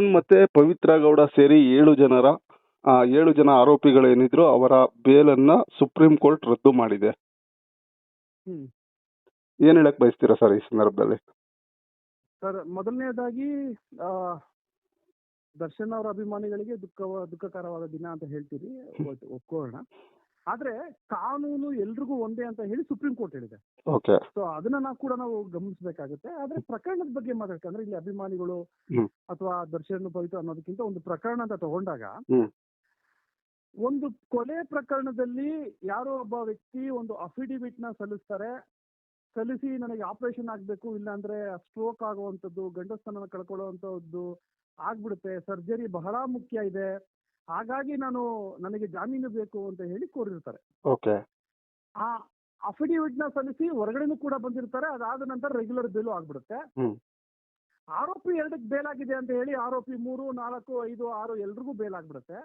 ಮತ್ತೆ ಪವಿತ್ರ ಗೌಡ ಸೇರಿ ಏಳು ಜನರ ಏಳು ಜನ ಆರೋಪಿಗಳೇನಿದ್ರು ಅವರ ಬೇಲನ್ನ ಸುಪ್ರೀಂ ಕೋರ್ಟ್ ರದ್ದು ಮಾಡಿದೆ. ಏನ್ ಹೇಳಕ್ ಬಯಸ್ತೀರಾ ಸರ್ ಈ ಸಂದರ್ಭದಲ್ಲಿ? ಸರ್ ಮೊದಲನೇದಾಗಿ ಆ, ದರ್ಶನ್ ಅವರ ಅಭಿಮಾನಿಗಳಿಗೆ ದುಃಖ ದುಃಖಕರವಾದ ದಿನ ಅಂತ ಹೇಳ್ತೀರಿ. ಒಪ್- ಒಪ್ಕೊಳ್ಳೋಣ. ಆದ್ರೆ ಕಾನೂನು ಎಲ್ರಿಗೂ ಒಂದೇ ಅಂತ ಹೇಳಿ ಸುಪ್ರೀಂ ಕೋರ್ಟ್ ಹೇಳಿದೆ. ಸೊ ಅದನ್ನ ನಾವು ಕೂಡ ನಾವು ಗಮನಿಸಬೇಕಾಗುತ್ತೆ. ಆದ್ರೆ ಪ್ರಕರಣದ ಬಗ್ಗೆ ಮಾತಾಡ್ಕಂದ್ರೆ ಇಲ್ಲಿ ಅಭಿಮಾನಿಗಳು ಅಥವಾ ದರ್ಶನ ಪವಿತ್ರ ಅನ್ನೋದಕ್ಕಿಂತ ಒಂದು ಪ್ರಕರಣ ಅಂತ ತಗೊಂಡಾಗ ಒಂದು ಕೊಲೆ ಪ್ರಕರಣದಲ್ಲಿ ಯಾರೋ ಒಬ್ಬ ವ್ಯಕ್ತಿ ಒಂದು ಅಫಿಡಿವಿಟ್ನ ಸಲ್ಲಿಸ್ತಾರೆ. ಸಲ್ಲಿಸಿ ನನಗೆ ಆಪರೇಷನ್ ಆಗ್ಬೇಕು ಇಲ್ಲಾಂದ್ರೆ ಸ್ಟ್ರೋಕ್ ಆಗುವಂತದ್ದು ಗಂಡಸ್ತನ ಕಳ್ಕೊಳ್ಳುವಂಥದ್ದು ಆಗ್ಬಿಡುತ್ತೆ ಸರ್ಜರಿ ಬಹಳ ಮುಖ್ಯ ಇದೆ. ಹಾಗಾಗಿ ನಾನು ನನಗೆ ಜಾಮೀನು ಬೇಕು ಅಂತ ಹೇಳಿ ಕೋರಿರ್ತಾರೆ ಓಕೆ. ಆ ಅಫಿಡವಿಟ್ನ ಸಲ್ಲಿಸಿ ಹೊರಗಡೆನೂ ಕೂಡ ಬಂದಿರ್ತಾರೆ ಅದಾದ ನಂತರ ರೆಗ್ಯುಲರ್ ಬೇಲು ಆಗ್ಬಿಡುತ್ತೆ. ಆರೋಪಿ ಎರಡಕ್ಕೆ ಬೇಲ್ ಆಗಿದೆ ಅಂತ ಹೇಳಿ ಆರೋಪಿ ಮೂರು ನಾಲ್ಕು ಐದು ಆರು ಎಲ್ರಿಗೂ ಬೇಲ್ ಆಗ್ಬಿಡುತ್ತೆ.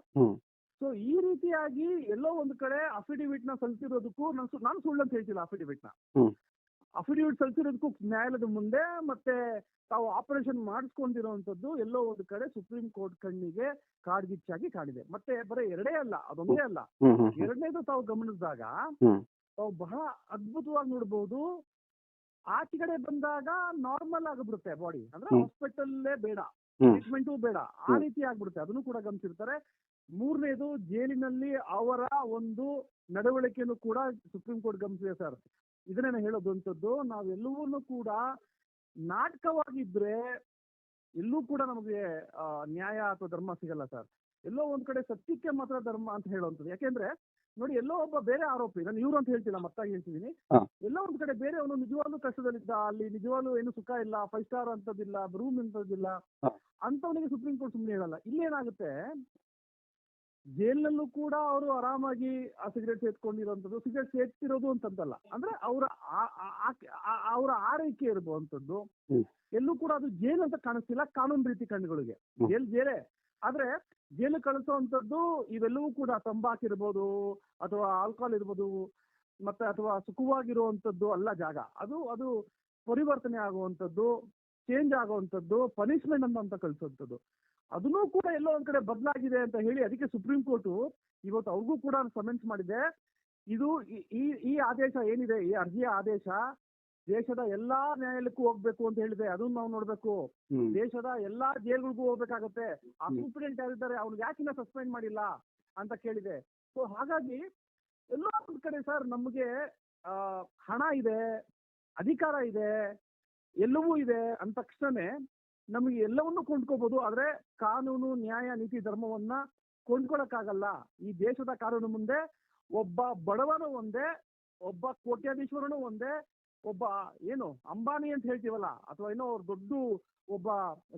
ಸೊ ಈ ರೀತಿಯಾಗಿ ಎಲ್ಲೋ ಒಂದು ಕಡೆ ಅಫಿಡವಿಟ್ನ ಸಲ್ಲಿಸಿರೋದಕ್ಕೂ ನಾನು ನಾನು ಸುಳ್ಳು ಅಂತ ಹೇಳ್ತಿಲ್ಲ ಅಫಿಡವಿಟ್ನ. ಅಫಿಡವಿಟ್ ಸಲ್ಲಿಸಿರೋದಕ್ಕೂ ನ್ಯಾಯಾಲಯದ ಮುಂದೆ ಮತ್ತೆ ತಾವು ಆಪರೇಷನ್ ಮಾಡಿಸ್ಕೊಂಡಿರುವಂತದ್ದು ಎಲ್ಲೋ ಒಂದು ಕಡೆ ಸುಪ್ರೀಂ ಕೋರ್ಟ್ ಕಣ್ಣಿಗೆ ಕಾಡ್ಗಿಚ್ಚಾಗಿ ಕಾಡಿದೆ. ಮತ್ತೆ ಬರೀ ಎರಡೇ ಅಲ್ಲ ಅದೊಂದೇ ಅಲ್ಲ. ಎರಡನೇದು ತಾವು ಗಮನಿಸಿದಾಗ ತಾವು ಬಹಳ ಅದ್ಭುತವಾಗಿ ನೋಡಬಹುದು ಆಚೆಗಡೆ ಬಂದಾಗ ನಾರ್ಮಲ್ ಆಗಿಬಿಡುತ್ತೆ ಬಾಡಿ. ಅಂದ್ರೆ ಹಾಸ್ಪಿಟಲ್ ಹಾಸ್ಪಿಟಲ್ಲೇ ಬೇಡ ಟ್ರೀಟ್ಮೆಂಟು ಬೇಡ ಆ ರೀತಿ ಆಗ್ಬಿಡುತ್ತೆ. ಅದನ್ನು ಕೂಡ ಗಮನಿಸಿರ್ತಾರೆ. ಮೂರನೇದು ಜೈಲಿನಲ್ಲಿ ಅವರ ಒಂದು ನಡವಳಿಕೆಯನ್ನು ಕೂಡ ಸುಪ್ರೀಂ ಕೋರ್ಟ್ ಗಮನಿಸಿದೆ ಸರ್. ಇದನ್ನೇ ನಾನು ಹೇಳೋದಂಥದ್ದು ನಾವೆಲ್ಲವನ್ನೂ ಕೂಡ ನಾಟಕವಾಗಿದ್ರೆ ಎಲ್ಲೂ ಕೂಡ ನಮಗೆ ಆ, ನ್ಯಾಯ ಅಥವಾ ಧರ್ಮ ಸಿಗಲ್ಲ ಸರ್. ಎಲ್ಲೋ ಒಂದ್ ಕಡೆ ಸತ್ಯಕ್ಕೆ ಮಾತ್ರ ಧರ್ಮ ಅಂತ ಹೇಳುವಂಥದ್ದು ಯಾಕೆಂದ್ರೆ ನೋಡಿ ಎಲ್ಲೋ ಒಬ್ಬ ಬೇರೆ ಆರೋಪಿ ನಾನು ಇವ್ರು ಅಂತ ಹೇಳ್ತಿಲ್ಲ ಮತ್ತಾಗಿ ಹೇಳ್ತಿದ್ದೀನಿ. ಹಾ. ಎಲ್ಲೋ ಒಂದ್ ಕಡೆ ಬೇರೆ ಅವನು ನಿಜವಾಗ್ಲೂ ಕಷ್ಟದಲ್ಲಿದ್ದ ಅಲ್ಲಿ ನಿಜವಾಗ್ಲೂ ಏನು ಸುಖ ಇಲ್ಲ ಫೈವ್ ಸ್ಟಾರ್ ಅಂತದಿಲ್ಲ ರೂಮ್ ಅಂತದಿಲ್ಲ ಅಂತವನಿಗೆ ಸುಪ್ರೀಂ ಕೋರ್ಟ್ ಸುಮ್ಮನೆ ಹೇಳಲ್ಲ. ಇಲ್ಲೇನಾಗುತ್ತೆ ಜೈಲ್ನಲ್ಲೂ ಕೂಡ ಅವರು ಆರಾಮಾಗಿ ಆ ಸಿಗರೇಟ್ ಸೇತ್ಕೊಂಡಿರೋಂಥದ್ದು ಸಿಗರೇಟ್ ಸೇರ್ತಿರೋದು ಅಂತಂತಲ್ಲ. ಅಂದ್ರೆ ಅವರ ಅವರ ಆರೈಕೆ ಇರುವಂತದ್ದು. ಎಲ್ಲೂ ಕೂಡ ಅದು ಜೈಲು ಅಂತ ಕಾಣಿಸ್ತಿಲ್ಲ ಕಾನೂನು ರೀತಿ ಕಣ್ಣುಗಳಿಗೆ. ಜೈಲ್ ಜೇಲೆ. ಆದ್ರೆ ಜೈಲು ಕಳಿಸುವಂತದ್ದು ಇವೆಲ್ಲವೂ ಕೂಡ ತಂಬಾಕ್ ಇರ್ಬೋದು ಅಥವಾ ಆಲ್ಕೋಹಾಲ್ ಇರ್ಬೋದು ಮತ್ತೆ ಅಥವಾ ಸುಖವಾಗಿರುವಂತದ್ದು ಅಲ್ಲ ಜಾಗ. ಅದು ಅದು ಪರಿವರ್ತನೆ ಆಗುವಂತದ್ದು ಚೇಂಜ್ ಆಗುವಂತದ್ದು ಪನಿಷ್ಮೆಂಟ್ ಅಂತ ಅಂತ ಕಳಿಸುವಂತದ್ದು ಅದನ್ನೂ ಕೂಡ ಎಲ್ಲೋ ಒಂದ್ ಕಡೆ ಬದಲಾಗಿದೆ ಅಂತ ಹೇಳಿ ಅದಕ್ಕೆ ಸುಪ್ರೀಂ ಕೋರ್ಟ್ ಇವತ್ತು ಅವ್ರಿಗೂ ಕೂಡ ಸಮನ್ಸ್ ಮಾಡಿದೆ. ಇದು ಈ- ಈ ಆದೇಶ ಏನಿದೆ ಈ ಅರ್ಜಿಯ ಆದೇಶ ದೇಶದ ಎಲ್ಲಾ ನ್ಯಾಯಾಲಯಕ್ಕೂ ಹೋಗ್ಬೇಕು ಅಂತ ಹೇಳಿದೆ. ಅದನ್ನ ನಾವು ನೋಡ್ಬೇಕು. ದೇಶದ ಎಲ್ಲಾ ಜೈಲ್ಗಳಿಗೂ ಹೋಗ್ಬೇಕಾಗತ್ತೆ. ಆ ಸೂಪ್ರೆಂಟ್ ಯಾರಿದ್ದಾರೆ ಅವ್ನಿಗೆ ಯಾಕಿನ್ನ ಸಸ್ಪೆಂಡ್ ಮಾಡಿಲ್ಲ ಅಂತ ಕೇಳಿದೆ. ಸೊ ಹಾಗಾಗಿ ಎಲ್ಲೋ ಒಂದ್ ಕಡೆ ಸರ್ ನಮಗೆ ಆ, ಹಣ ಇದೆ ಅಧಿಕಾರ ಇದೆ ಎಲ್ಲವೂ ಇದೆ ಅಂದ ತಕ್ಷಣನೇ ನಮಗೆ ಎಲ್ಲವನ್ನೂ ಕೊಂಡ್ಕೋಬಹುದು ಆದ್ರೆ ಕಾನೂನು, ನ್ಯಾಯ, ನೀತಿ, ಧರ್ಮವನ್ನ ಕೊಂಡ್ಕೊಳಕ್ಕಾಗಲ್ಲ. ಈ ದೇಶದ ಕಾನೂನು ಮುಂದೆ ಒಬ್ಬ ಬಡವನು ಒಂದೇ, ಒಬ್ಬ ಕೋಟ್ಯಾಧೀಶ್ವರನು ಒಂದೇ, ಒಬ್ಬ ಏನು ಅಂಬಾನಿ ಅಂತ ಹೇಳ್ತೀವಲ್ಲ, ಅಥವಾ ಏನೋ ಅವ್ರ ದೊಡ್ಡ ಒಬ್ಬ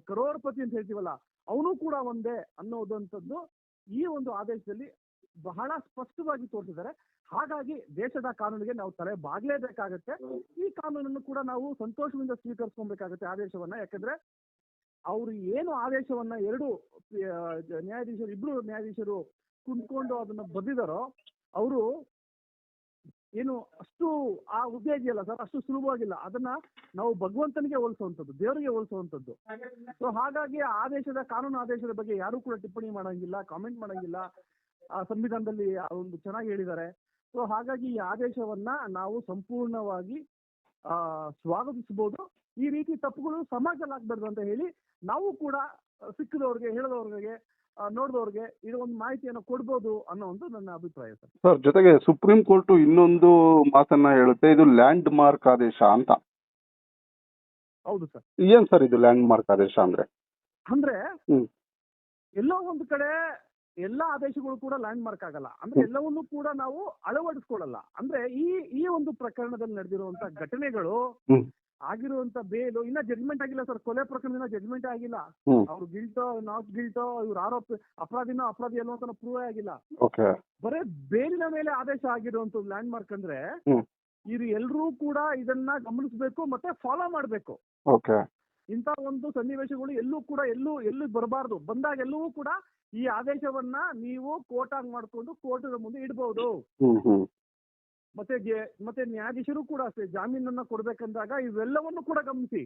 ಕರೋಡ್ಪತಿ ಅಂತ ಹೇಳ್ತೀವಲ್ಲ, ಅವನು ಕೂಡ ಒಂದೇ ಅನ್ನೋದಂಥದ್ದು ಈ ಒಂದು ಆದೇಶದಲ್ಲಿ ಬಹಳ ಸ್ಪಷ್ಟವಾಗಿ ತೋರಿಸಿದ್ದಾರೆ. ಹಾಗಾಗಿ ದೇಶದ ಕಾನೂನಿಗೆ ನಾವು ತಲೆ ಬಾಗ್ಲೇಬೇಕಾಗತ್ತೆ. ಈ ಕಾನೂನನ್ನು ಕೂಡ ನಾವು ಸಂತೋಷದಿಂದ ಸ್ವೀಕರಿಸ್ಕೊಬೇಕಾಗತ್ತೆ ಆದೇಶವನ್ನ. ಯಾಕಂದ್ರೆ ಅವರು ಏನು ಆದೇಶವನ್ನ ಎರಡು ನ್ಯಾಯಾಧೀಶರು, ಇಬ್ರು ನ್ಯಾಯಾಧೀಶರು ಕುಂತ್ಕೊಂಡು ಅದನ್ನ ಬರೆದಿದಾರೋ, ಅವರು ಏನು ಅಷ್ಟು ಆ ಹುದ್ದೆ ಇದೆಯಲ್ಲ ಸರ್, ಅಷ್ಟು ಸುಲಭವಾಗಿಲ್ಲ. ಅದನ್ನ ನಾವು ಭಗವಂತನಿಗೆ ಹೋಲಿಸುವಂಥದ್ದು, ದೇವರಿಗೆ ಹೋಲಿಸುವಂಥದ್ದು. ಸೊ ಹಾಗಾಗಿ ಆದೇಶದ, ಕಾನೂನು ಆದೇಶದ ಬಗ್ಗೆ ಯಾರು ಕೂಡ ಟಿಪ್ಪಣಿ ಮಾಡಂಗಿಲ್ಲ ಕಾಮೆಂಟ್ ಮಾಡಂಗಿಲ್ಲ. ಆ ಸಂವಿಧಾನದಲ್ಲಿ ಒಂದು ಚೆನ್ನಾಗಿ ಹೇಳಿದ್ದಾರೆ. ಸೊ ಹಾಗಾಗಿ ಈ ಆದೇಶವನ್ನ ನಾವು ಸಂಪೂರ್ಣವಾಗಿ, ಆ, ಸ್ವಾಗತಿಸಬಹುದು. ಈ ರೀತಿ ತಪ್ಪುಗಳು ಸಮಾಜದಲ್ಲಿ ಆಗ್ಬಾರ್ದು ಅಂತ ಹೇಳಿ ನಾವು ಕೂಡ ಸಿಕ್ಕಿದವ್ರಿಗೆ ಹೇಳದವ್ರಿಗೆ ನೋಡಿದವ್ರಿಗೆ ಇದು ಒಂದು ಮಾಹಿತಿಯನ್ನು ಕೊಡ್ಬೋದು ಅನ್ನೋ ಒಂದು ನನ್ನ ಅಭಿಪ್ರಾಯ ಸರ್. ಸರ್ ಜೊತೆಗೆ ಸುಪ್ರೀಂ ಕೋರ್ಟ್ ಇನ್ನೊಂದು ಮಾತನ್ನ ಹೇಳುತ್ತೆ ಇದು ಲ್ಯಾಂಡ್ ಮಾರ್ಕ್ ಆದೇಶ ಅಂತ. ಹೌದು ಸರ್. ಏನ್ ಸರ್ ಇದು ಲ್ಯಾಂಡ್ ಮಾರ್ಕ್ ಆದೇಶ ಅಂದ್ರೆ? ಅಂದ್ರೆ ಎಲ್ಲ ಒಂದು ಕಡೆ ಎಲ್ಲಾ ಆದೇಶಗಳು ಕೂಡ ಲ್ಯಾಂಡ್ ಮಾರ್ಕ್ ಆಗಲ್ಲ. ಅಂದ್ರೆ. ಎಲ್ಲವನ್ನೂ ಕೂಡ ನಾವು ಅಳವಡಿಸ್ಕೊಳ್ಳಲ್ಲ. ಅಂದ್ರೆ ಈ ಈ ಒಂದು ಪ್ರಕರಣದಲ್ಲಿ ನಡೆದಿರುವಂತ ಘಟನೆಗಳು. ಆಗಿರುವಂತ ಬೇಲು ಇನ್ನ ಜಡ್ಜ್ಮೆಂಟ್ ಆಗಿಲ್ಲ ಸರ್ ಕೊಲೆ ಪ್ರಕರಣ ಜಡ್ಜ್ಮೆಂಟ್ ಆಗಿಲ್ಲ. ಅವ್ರು ಗಿಲ್ಟೋ ನಾಟ್ ಗಿಲ್ಟೋ ಇವ್ರ ಆರೋಪ ಅಪರಾಧಿನೋ ಅಪರಾಧಿ ಅನ್ನೋ ಅಂತ ಪ್ರೂವ್ ಆಗಿಲ್ಲ. ಬರೇ ಬೇಲಿನ ಮೇಲೆ ಆದೇಶ ಆಗಿರುವಂತ ಲ್ಯಾಂಡ್ ಮಾರ್ಕ್ ಅಂದ್ರೆ. ಇವ್ರು ಎಲ್ರೂ ಕೂಡ ಇದನ್ನ ಗಮನಿಸಬೇಕು ಮತ್ತೆ ಫಾಲೋ ಮಾಡ್ಬೇಕು. ಇಂತ ಒಂದು ಸನ್ನಿವೇಶಗಳು ಎಲ್ಲೂ ಕೂಡ ಎಲ್ಲೂ ಎಲ್ಲೂ ಬರಬಾರ್ದು. ಬಂದಾಗ ಎಲ್ಲವೂ ಕೂಡ ಈ ಆದೇಶವನ್ನ ನೀವು ಕೋರ್ಟ್ ಆಗಿ ಮಾಡ್ಕೊಂಡು ಕೋರ್ಟ್ ಮುಂದೆ ಇಡಬಹುದು ಮತ್ತೆ ಮತ್ತೆ ನ್ಯಾಯಾಧೀಶರು ಕೂಡ ಅಷ್ಟೇ ಜಾಮೀನನ್ನ ಕೊಡ್ಬೇಕಂದಾಗ ಇವೆಲ್ಲವನ್ನು ಕೂಡ ಗಮನಿಸಿ.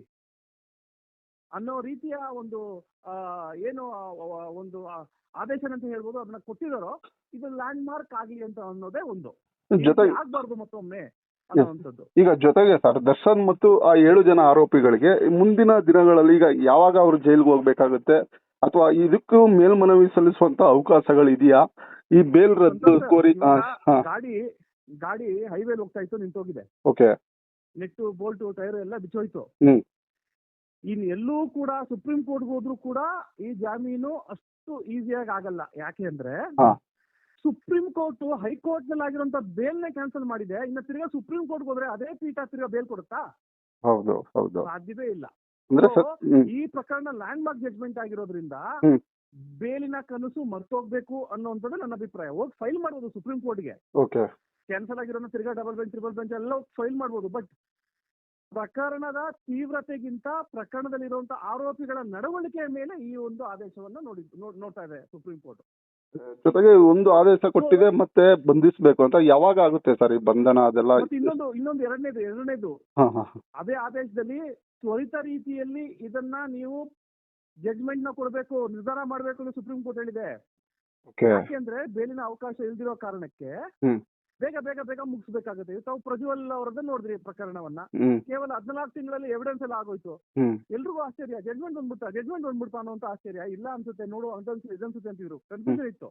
ಅನ್ನೋ ರೀತಿಯ ಒಂದು ಆ, ಏನು ಒಂದು ಆದೇಶ ಆದೇಶನ ಅಂತ ಹೇಳ್ಬೋದು ಅದನ್ನ ಕೊಟ್ಟಿದಾರೋ ಇದು ಲ್ಯಾಂಡ್ ಮಾರ್ಕ್ ಆಗಲಿ ಅಂತ ಅನ್ನೋದೇ ಒಂದು. ಜೊತೆಗೆ ಆಗ್ಬಾರ್ದು ಮತ್ತೊಮ್ಮೆ ಈಗ ಜೊತೆಗೆ ಸರ್ ದರ್ಶನ್ ಮತ್ತು ಆ ಏಳು ಜನ ಆರೋಪಿಗಳಿಗೆ ಮುಂದಿನ ದಿನಗಳಲ್ಲಿ ಈಗ ಯಾವಾಗ ಅವರು ಜೈಲ್ಗೆ ಹೋಗ್ಬೇಕಾಗುತ್ತೆ ಅಥವಾ ಇದಕ್ಕೂ ಮೇಲ್ಮನವಿ ಸಲ್ಲಿಸುವಂತ ಅವಕಾಶಗಳು ಇದೆಯಾ ಈ ಬೇಲ್ ರದ್ದು ಕೋರಿ ಗಾಡಿ ಗಾಡಿ ಹೈವೇಲಿ ಹೋಗ್ತಾ ಇತ್ತು ನಿಂತೋಗಿದೆ. ಓಕೆ ನೆಟ್ಟು ಬೋಲ್ಟು ಟೈರ್ ಎಲ್ಲ ಬಿಚ್ಚೋಯ್ತು ಹ್ಮ್. ಇನ್ ಎಲ್ಲೂ ಕೂಡ ಸುಪ್ರೀಂ ಕೋರ್ಟ್ ಹೋದ್ರು ಕೂಡ ಈ ಜಾಮೀನು ಅಷ್ಟು ಈಸಿಯಾಗಿ ಆಗಲ್ಲ. ಯಾಕೆ ಅಂದ್ರೆ ಹಾ. ಸುಪ್ರೀಂ ಕೋರ್ಟ್ ಹೈಕೋರ್ಟ್ನಲ್ಲಿ ಆಗಿರುವಂತ ಬೇಲ್ ನೇ ಕ್ಯಾನ್ಸಲ್ ಮಾಡಿದೆ. ಇನ್ನ ತಿರ್ಗಾ ಸುಪ್ರೀಂ ಕೋರ್ಟ್ ಹೋದ್ರೆ ಅದೇ ಪೀಠ ತಿರ್ಗಾ ಬೇಲ್ ಕೊಡುತ್ತಾ? ಹೌದು ಹೌದು. ಸಾಧ್ಯವೇ ಇಲ್ಲ. ಅಂದ್ರೆ ಸರ್ ಹ್ಮ್. ಈ ಪ್ರಕರಣ ಲ್ಯಾಂಡ್ ಮಾರ್ಕ್ ಜಡ್ಜ್ಮೆಂಟ್ ಆಗಿರೋದ್ರಿಂದ ಹ್ಮ್. ಬೇಲಿನ ಕನಸು ಮರ್ತೋಗ್ಬೇಕು ಅನ್ನೋ ನನ್ನ ಅಭಿಪ್ರಾಯ. ಹೋಗಿ ಫೈಲ್ ಮಾಡ್ಬೋದು ಸುಪ್ರೀಂ ಕೋರ್ಟ್ಗೆ ಓಕೆ ಕ್ಯಾನ್ಸಲ್ ಆಗಿರೋನ ತಿರ್ಗಾ ಡಬಲ್ ಬೆಂಚ್ ಟ್ರಿಬಲ್ ಬೆಂಚ್ ಎಲ್ಲ ಫೈಲ್ ಮಾಡ್ಬೋದು. ಬಟ್ ಪ್ರಕರಣದ ತೀವ್ರತೆಗಿಂತ ಪ್ರಕರಣದಲ್ಲಿರುವಂತ ಆರೋಪಿಗಳ ನಡವಳಿಕೆಯ ಮೇಲೆ ಈ ಒಂದು ಆದೇಶವನ್ನ ನೋಡಿ ನೋಡ್- ನೋಡ್ತಾ ಇದೆ ಸುಪ್ರೀಂ ಕೋರ್ಟ್ ಜೊತೆಗೆ ಒಂದು ಆದೇಶ ಕೊಟ್ಟಿದೆ ಮತ್ತೆ ಬಂಧಿಸಬೇಕು ಅಂತ ಯಾವಾಗ ಆಗುತ್ತೆ ಸರ್ ಈ ಬಂಧನ ಅದೆಲ್ಲ? ಮತ್ತೆ ಇನ್ನೊಂದು ಇನ್ನೊಂದು ಎರಡನೇದು ಎರಡನೇದು. ಹಾ ಹಾ ಅದೇ ಆದೇಶದಲ್ಲಿ ತ್ವರಿತ ರೀತಿಯಲ್ಲಿ ಇದನ್ನ ನೀವು ಜಡ್ಜ್ಮೆಂಟ್ನ ಕೊಡಬೇಕು ನಿರ್ಧಾರ ಮಾಡಬೇಕು ಅಂತ ಸುಪ್ರೀಂ ಕೋರ್ಟ್ ಹೇಳಿದೆ. ಓಕೆ ಯಾಕೆಂದ್ರೆ ಬೇಲಿನ ಅವಕಾಶ ಇಲ್ದಿರೋ ಕಾರಣಕ್ಕೆ ಹ್ಮ್. ಬೇಗ ಬೇಗ ಬೇಗ ಮುಗಿಸ್ಬೇಕಾಗುತ್ತೆ. ತಾವು ಪ್ರಜ್ವಲ್ ಅವರದ್ದು ನೋಡಿದ್ರಿ ಪ್ರಕರಣವನ್ನ. ಕೇವಲ ಹದಿನಾಲ್ಕು ತಿಂಗಳಲ್ಲಿ ಎವಿಡೆನ್ಸ್ ಎಲ್ಲ ಆಗೋಯ್ತು. ಎಲ್ರಿಗೂ ಆಶ್ಚರ್ಯ. ಜಡ್ಜ್ಮೆಂಟ್ ಬಂದ್ಬಿಟ್ಟ. ಜಡ್ಜ್ಮೆಂಟ್ ಬಂದ್ಬಿಡ್ತಾ ಅನ್ನೋ ಆಶ್ಚರ್ಯ. ಇಲ್ಲ ಅನ್ಸುತ್ತೆ. ನೋಡು ಅಂತ ಅಂತಿದ್ರು ಕನ್ಫ್ಯೂಷನ್ ಇತ್ತು.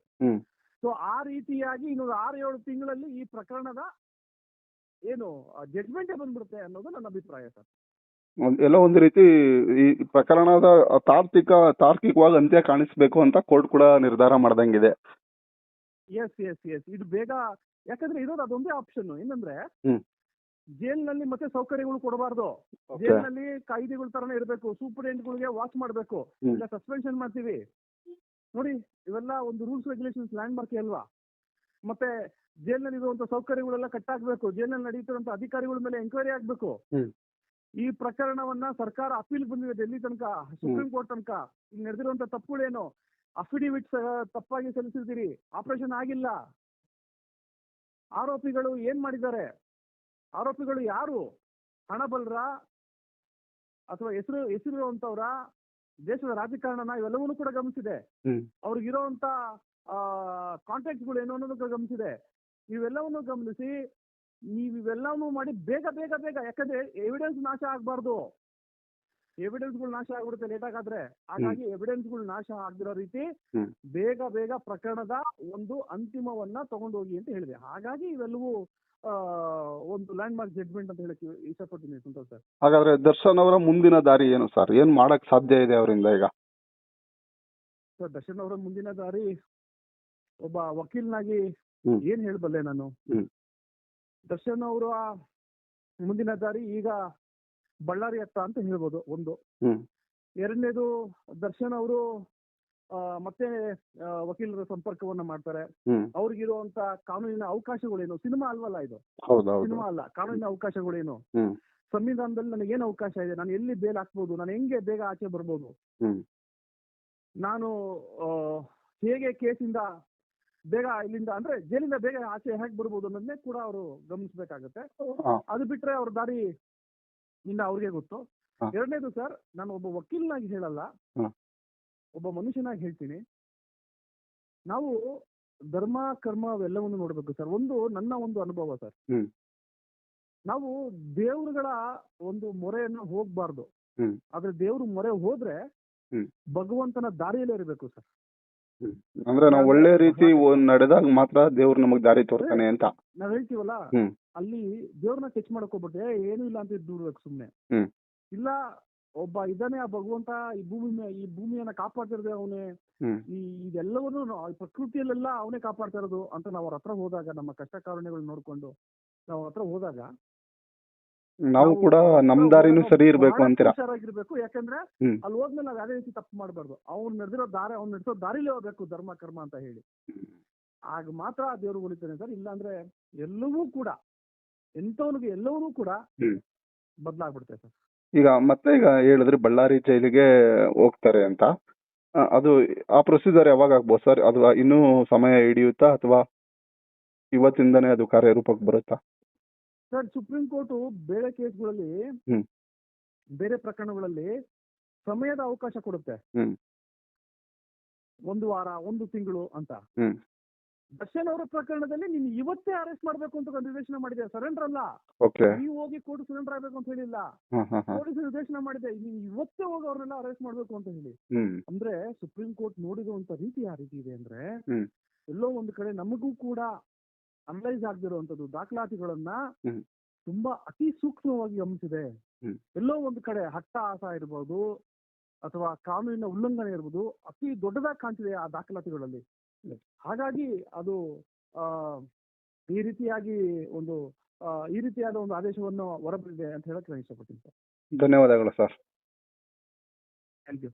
ಸೊ ಆ ರೀತಿಯಾಗಿ ಇನ್ನೊಂದು ಆರು ಏಳು ತಿಂಗಳಲ್ಲಿ ಈ ಪ್ರಕರಣದ ಏನು ಜಡ್ಮೆಂಟೇ ಬಂದ್ಬಿಡುತ್ತೆ ಅನ್ನೋದು ನನ್ನ ಅಭಿಪ್ರಾಯ ಸರ್. ಎಲ್ಲ ಒಂದು ರೀತಿ ಈ ಪ್ರಕರಣದ ತಾರ್ಕಿಕ ತಾರ್ಕಿಕವಾಗಿ ಅಂತ್ಯ ಕಾಣಿಸ್ಬೇಕು ಅಂತ ಕೋರ್ಟ್ ಕೂಡ ನಿರ್ಧಾರ ಮಾಡ್ದಂಗಿದೆ. ಎಸ್ ಎಸ್ ಎಸ್ ಇದು ಬೇಗ ಯಾಕಂದ್ರೆ ಇರೋದು ಅದೊಂದೇ ಆಪ್ಷನ್ ಏನಂದ್ರೆ. ಜೈಲ್ನಲ್ಲಿ ಮತ್ತೆ ಸೌಕರ್ಯಗಳು ಕೊಡಬಾರ್ದು. ಜೇಲ್ ಜೈಲ್ನಲ್ಲಿ ಕೈದಿಗಳ ತರನೇ ಇರಬೇಕು ಸೂಪರಿಂಟೆಂಟ್ಗಳಿಗೆ ವಾಚ್ ಮಾಡಬೇಕು. ಇಲ್ಲ ಸಸ್ಪೆನ್ಷನ್ ಮಾಡ್ತೀವಿ. ನೋಡಿ ಇವೆಲ್ಲ ಒಂದು ರೂಲ್ಸ್ ರೆಗ್ಯುಲೇಷನ್ಸ್ ಲ್ಯಾಂಡ್ ಮಾರ್ಕ್ ಅಲ್ವಾ? ಮತ್ತೆ ಜೈಲ್ನಲ್ಲಿ ಇರುವಂತ ಸೌಕರ್ಯಗಳೆಲ್ಲ ಕಟ್ ಆಗ್ಬೇಕು ಜೈಲ್ನಲ್ಲಿ ನಡೀತಿರುವಂತ ಅಧಿಕಾರಿಗಳ ಮೇಲೆ ಎಂಕ್ವೈರಿ ಆಗ್ಬೇಕು ಈ ಪ್ರಕರಣವನ್ನ ಸರ್ಕಾರ ಅಪೀಲ್ ಬಂದಿದೆ ಡೆಲ್ಲಿ ತನಕ ಸುಪ್ರೀಂ ಕೋರ್ಟ್ ತನಕ. ನಡೆದಿರುವಂತ ತಪ್ಪುಗಳೇನು? ಅಫಿಡಿವಿಟ್ಸ್ ತಪ್ಪಾಗಿ ಸಲ್ಲಿಸಿದ್ದೀರಿ ಆಪರೇಷನ್ ಆಗಿಲ್ಲ. ಆರೋಪಿಗಳು ಏನ್ ಮಾಡಿದ್ದಾರೆ? ಆರೋಪಿಗಳು ಯಾರು? ಹಣಬಲ್ರ ಅಥವಾ ಹೆಸರು ಹೆಸರಿರುವಂತವ್ರ ದೇಶದ ರಾಜಕಾರಣನ ಇವೆಲ್ಲವನ್ನೂ ಕೂಡ ಗಮನಿಸಿದೆ. ಆ ಕಾಂಟ್ಯಾಕ್ಟ್ಗಳು ಏನು ಅನ್ನೋದು ಕೂಡ ಗಮನಿಸಿದೆ. ಇವೆಲ್ಲವನ್ನು ಗಮನಿಸಿ ನೀವು ಇವೆಲ್ಲವನ್ನೂ ಮಾಡಿ ಬೇಗ ಬೇಗ ಬೇಗ ಯಾಕಂದ್ರೆ ಎವಿಡೆನ್ಸ್ ನಾಶ ಆಗ್ಬಾರ್ದು. ಎವಿಡೆನ್ಸ್ಗಳು ನಾಶ ಆಗ್ಬಿಡುತ್ತೆ ಲೇಟ್ ಆಗಾದ್ರೆ ಹಾಗಾಗಿ ಎವಿಡೆನ್ಸ್ಗಳು ನಾಶ ಆಗದಿರೋ ರೀತಿ ಬೇಗ ಬೇಗ ಪ್ರಕರಣದ ಒಂದು ಅಂತಿಮವನ್ನ ತಗೊಂಡೋಗಿ ಅಂತ ಹೇಳಿದೆ. ಹಾಗಾಗಿ ಇವೆಲ್ಲವೂ ಆ, ಒಂದು ಲ್ಯಾಂಡ್ ಮಾರ್ಕ್ ಜಡ್ಜ್ಮೆಂಟ್ ಅಂತ ಹೇಳಕ್ಕೆ ಇಷ್ಟಪಡ್ತೀನಿ ಸಂತೋಷ್ ಸರ್. ಹಾಗಾದ್ರೆ ದರ್ಶನ್ ಅವರ ಮುಂದಿನ ದಾರಿ ಏನು ಸರ್? ಏನ್ ಮಾಡಕ್ ಸಾಧ್ಯ ಇದೆ ಅವರಿಂದ ಈಗ? ಸರ್ ದರ್ಶನ್ ಅವರ ಮುಂದಿನ ದಾರಿ ಒಬ್ಬ ವಕೀಲನಾಗಿ. ಏನ್ ಹೇಳ್ಬಲ್ಲೆ ನಾನು? ದರ್ಶನ್ ಅವರ ಮುಂದಿನ ದಾರಿ ಈಗ ಬಳ್ಳಾರಿ ಹತ್ರ ಅಂತ ಹೇಳ್ಬೋದು ಒಂದು. ಎರಡನೇದು ದರ್ಶನ್ ಅವರು ಮತ್ತೆ ವಕೀಲರ ಸಂಪರ್ಕವನ್ನ ಮಾಡ್ತಾರೆ. ಅವ್ರಿಗಿರುವಂತ ಕಾನೂನಿನ ಅವಕಾಶಗಳೇನು? ಸಿನಿಮಾ ಅಲ್ವಲ್ಲ ಇದು? ಸಿನಿಮಾ ಅಲ್ಲ ಕಾನೂನಿನ ಅವಕಾಶಗಳೇನು? ಸಂವಿಧಾನದಲ್ಲಿ ನನಗೆ ಏನು ಅವಕಾಶ ಇದೆ? ನಾನು ಎಲ್ಲಿ ಬೇಲ್ ಹಾಕ್ಬೋದು? ನಾನು ಹೆಂಗೆ ಬೇಗ ಆಚೆ ಬರ್ಬೋದು? ನಾನು ಹೇಗೆ ಕೇಸಿಂದ ಬೇಗ ಇಲ್ಲಿಂದ ಅಂದ್ರೆ ಜೈಲಿಂದ ಬೇಗ ಆಚೆ ಹೇಗೆ ಬರ್ಬೋದು ಅನ್ನೋದನ್ನೇ ಕೂಡ ಅವರು ಗಮನಿಸಬೇಕಾಗತ್ತೆ. ಅದು ಬಿಟ್ರೆ ಅವ್ರ ದಾರಿ ಇನ್ನ ಅವ್ರಿಗೆ ಗೊತ್ತು ಹಾ. ಎರಡನೇದು ಸರ್ ನಾನು ಒಬ್ಬ ವಕೀಲನಾಗಿ ಹೇಳಲ್ಲ ಹಾ. ಒಬ್ಬ ಮನುಷ್ಯನಾಗಿ ಹೇಳ್ತೀನಿ ನಾವು ಧರ್ಮ ಕರ್ಮ ಅವೆಲ್ಲವನ್ನು ನೋಡ್ಬೇಕು ಸರ್ ಒಂದು ನನ್ನ ಒಂದು ಅನುಭವ ಸರ್ ಹ್ಮ್. ನಾವು ದೇವರುಗಳ ಒಂದು ಮೊರೆಯನ್ನ ಹೋಗ್ಬಾರ್ದು ಹ್ಮ್. ಆದ್ರೆ ದೇವ್ರ ಮೊರೆ ಹೋದ್ರೆ ಹ್ಮ್. ಭಗವಂತನ ದಾರಿಯಲ್ಲಿ ಇರಬೇಕು ಸರ್ ಅಂದ್ರೆ ನಾವು ಒಳ್ಳೆ ರೀತಿ ನಡೆದಾಗ ಮಾತ್ರ ದೇವ್ರು ನಮಗ್ ದಾರಿ ತೋರ್ತಾನೆ ಅಂತ. ನಾವ್ ಹೇಳ್ತೀವಲ್ಲ? ಹ್ಮ್. ಅಲ್ಲಿ ದೇವ್ರನ್ನ ಟಚ್ ಮಾಡಕ್ ಹೋಗ್ಬಿಟ್ಟೆ ಏನು ಇಲ್ಲ ಅಂತ ದೂರ್ಬೇಕು ಸುಮ್ನೆ. ಹ್ಮ್. ಇಲ್ಲ ಒಬ್ಬ ಇದಾನೆ ಆ ಭಗವಂತ ಈ ಭೂಮಿ ಮೇ- ಈ ಭೂಮಿಯನ್ನ ಕಾಪಾಡ್ತಿರೋದೆ ಅವನೇ. ಹ್ಮ್. ಈ ಇದೆಲ್ಲವನ್ನು ನಾವು- ಈ ಪ್ರಕೃತಿಯಲ್ಲೆಲ್ಲ ಅವನೇ ಕಾಪಾಡ್ತಾ ಇರೋದು ಅಂತ ನಾವು ಅವ್ರ ಹತ್ರ ಹೋದಾಗ ನಮ್ಮ ಕಷ್ಟ ಕಾರಣಗಳು ನೋಡ್ಕೊಂಡು ನಾವು ಅವ್ರ ಹತ್ರ ಹೋದಾಗ ನಾವು ಕೂಡ ನಮ್ ದಾರಿನೂ ಸರಿ ಇರ್ಬೇಕು ಅಂತೀರಾ? ಹುಷಾರಾಗಿರ್ಬೇಕು. ಯಾಕಂದ್ರೆ ಹ್ಮ್. ಅಲ್ಲಿ ಹೋದ್ಮೇಲೆ ನಾವ್ ಯಾವ್ದೇ ರೀತಿ ತಪ್ಪು ಮಾಡಬಾರ್ದು. ಅವ್ನ್ ನಡೆದಿರೋ ದಾರಿ ಅವ್ನು ನಡೆಸೋ ದಾರಿಲೇ ಹೋಗ್ಬೇಕು ಧರ್ಮ ಕರ್ಮ ಅಂತ ಹೇಳಿ. ಆಗ ಮಾತ್ರ ಆ ದೇವ್ರು ಉಳಿತಾನೆ ಸರ್. ಇಲ್ಲಾಂದ್ರೆ ಎಲ್ಲವೂ ಕೂಡ ಎಂತವನಿಗೆ ಎಲ್ಲವೂ ಕೂಡ ಹ್ಮ್. ಬದಲಾಗ್ಬಿಡುತ್ತೆ ಸರ್. ಈಗ ಮತ್ತೆ ಈಗ ಹೇಳಿದ್ರೆ ಬಳ್ಳಾರಿ ಜೈಲಿಗೆ ಹೋಗ್ತಾರೆ ಅಂತ. ಆ, ಅದು ಆ ಪ್ರೊಸೀಜರ್ ಯಾವಾಗ ಆಗ್ಬೋದು ಸರ್? ಅದು ಇನ್ನೂ ಸಮಯ ಹಿಡಿಯುತ್ತಾ ಅಥವಾ ಇವತ್ತಿಂದನೇ ಅದು ಕಾರ್ಯರೂಪಕ್ಕೆ ಬರುತ್ತಾ? ಸರ್ ಸುಪ್ರೀಂ ಕೋರ್ಟ್ ಬೇರೆ ಕೇಸ್ಗಳಲ್ಲಿ. ಬೇರೆ ಪ್ರಕರಣಗಳಲ್ಲಿ ಸಮಯದ ಅವಕಾಶ ಕೊಡುತ್ತೆ. ಒಂದು ವಾರ ಒಂದು ತಿಂಗಳು ಅಂತ. ದರ್ಶನ್ ಅವರ ಪ್ರಕರಣದಲ್ಲಿ ನೀನು ಇವತ್ತೇ ಅರೆಸ್ಟ್ ಮಾಡಬೇಕು ಅಂತ ನಿರ್ದೇಶನ ಮಾಡಿದೆ. ಸರೆಂಡರ್ ಅಲ್ಲ. ನೀವು ಹೋಗಿ ಕೋರ್ಟ್ ಸರೆಂಡರ್ ಆಗಬೇಕು ಅಂತ ಹೇಳಿಲ್ಲ. ಪೊಲೀಸ್ ನಿರ್ದೇಶನ ಮಾಡಿದೆ. ನೀನು ಇವತ್ತೇ ಹೋಗಿ ಅವ್ರನ್ನೆಲ್ಲ ಅರೆಸ್ಟ್ ಮಾಡ್ಬೇಕು ಅಂತ ಹೇಳಿ. ಅಂದ್ರೆ ಸುಪ್ರೀಂ ಕೋರ್ಟ್ ನೋಡಿರುವಂತ ರೀತಿ ಯಾವ ರೀತಿ ಇದೆ ಅಂದ್ರೆ ಎಲ್ಲೋ ಒಂದು ಕಡೆ ನಮಗೂ ಕೂಡ ಅನಲೈಸ್ ಆಗದಿರುವಂತದ್ದು ದಾಖಲಾತಿಗಳನ್ನ ತುಂಬಾ ಅತಿ ಸೂಕ್ಷ್ಮವಾಗಿ ಗಮನಿಸಿದೆ. ಎಲ್ಲೋ ಒಂದು ಕಡೆ ಹಟ್ಟಹಾಸ ಇರ್ಬೋದು ಅಥವಾ ಕಾನೂನಿನ ಉಲ್ಲಂಘನೆ ಇರ್ಬೋದು ಅತಿ ದೊಡ್ಡದಾಗಿ ಕಾಣ್ತಿದೆ ಆ ದಾಖಲಾತಿಗಳಲ್ಲಿ. ಹಾಗಾಗಿ ಅದು ಆ ಈ ರೀತಿಯಾಗಿ ಒಂದು ಈ ರೀತಿಯಾದ ಒಂದು ಆದೇಶವನ್ನು ಹೊರಬಂದಿದೆ ಅಂತ ಹೇಳಕ್ ನಾನು ಇಷ್ಟಪಡ್ತೀನಿ ಸರ್. ಧನ್ಯವಾದಗಳು ಸರ್. Thank you.